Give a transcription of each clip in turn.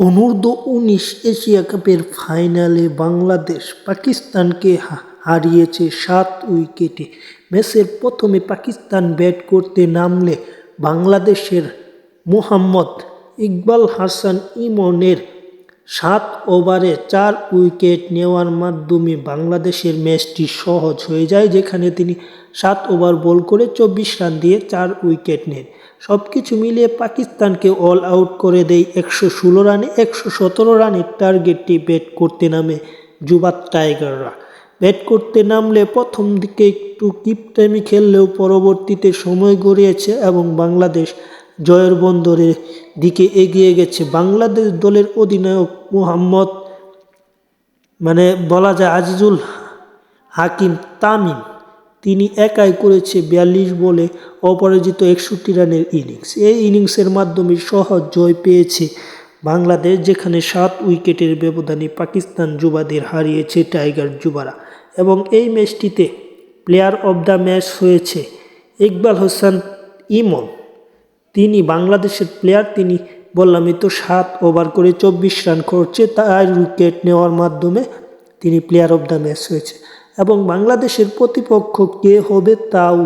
অনূর্ধ্ব উনিশ এশিয়া কাপের ফাইনালে বাংলাদেশ পাকিস্তানকে হারিয়েছে সাত উইকেটে। ম্যাচের প্রথমে পাকিস্তান ব্যাট করতে নামলে বাংলাদেশের মোহাম্মদ ইকবাল হাসান ইমনের সাত ওভারে চার উইকেট নেওয়ার মাধ্যমে বাংলাদেশের ম্যাচটি সহজ হয়ে যায়, যেখানে তিনি সাত ওভার বল করে চব্বিশ রান দিয়ে চার উইকেট নেন। সব কিছু মিলিয়ে পাকিস্তানকে অল আউট করে দেয় একশো ষোলো রানে, একশো সতেরো রানের টার্গেটটি ব্যাট করতে নামে যুবাত টাইগাররা। ব্যাট করতে নামলে প্রথম দিকে একটু কিপটামি খেললেও পরবর্তীতে সময় গড়িয়েছে এবং বাংলাদেশ জয়ের বন্দরের দিকে এগিয়ে গেছে। বাংলাদেশ দলের অধিনায়ক মোহাম্মদ মানে বলা যায় আজিজুল হাকিম তামিম, তিনি একাই করেছে বিয়াল্লিশ বলে অপরাজিত একষট্টি রানের ইনিংস। এই ইনিংসের মাধ্যমে সহজ জয় পেয়েছে বাংলাদেশ, যেখানে সাত উইকেটের ব্যবধানে পাকিস্তান যুবাদের হারিয়েছে টাইগার যুবারা। এবং এই ম্যাচটিতে প্লেয়ার অব দ্য ম্যাচ হয়েছে ইকবাল হোসেন ইমন। তিনি বাংলাদেশের প্লেয়ার তিনি বললামই তো সাত ওভার করে চব্বিশ রান করছে তার উইকেট নেওয়ার মাধ্যমে তিনি প্লেয়ার অফ দ্য ম্যাচ হয়েছে। এবং বাংলাদেশের প্রতিপক্ষ কে হবে তাও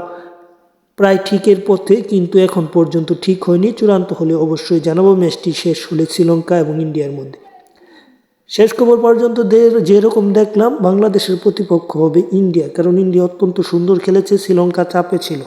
প্রায় ঠিকের পথে, কিন্তু এখন পর্যন্ত ঠিক হয়নি। চূড়ান্ত হলে অবশ্যই জানাব ম্যাচটি শেষ হলে শ্রীলঙ্কা এবং ইন্ডিয়ার মধ্যে। শেষ খবর পর্যন্ত যেরকম দেখলাম, বাংলাদেশের প্রতিপক্ষ হবে ইন্ডিয়া, কারণ ইন্ডিয়া অত্যন্ত সুন্দর খেলেছে, শ্রীলঙ্কা চাপে ছিল।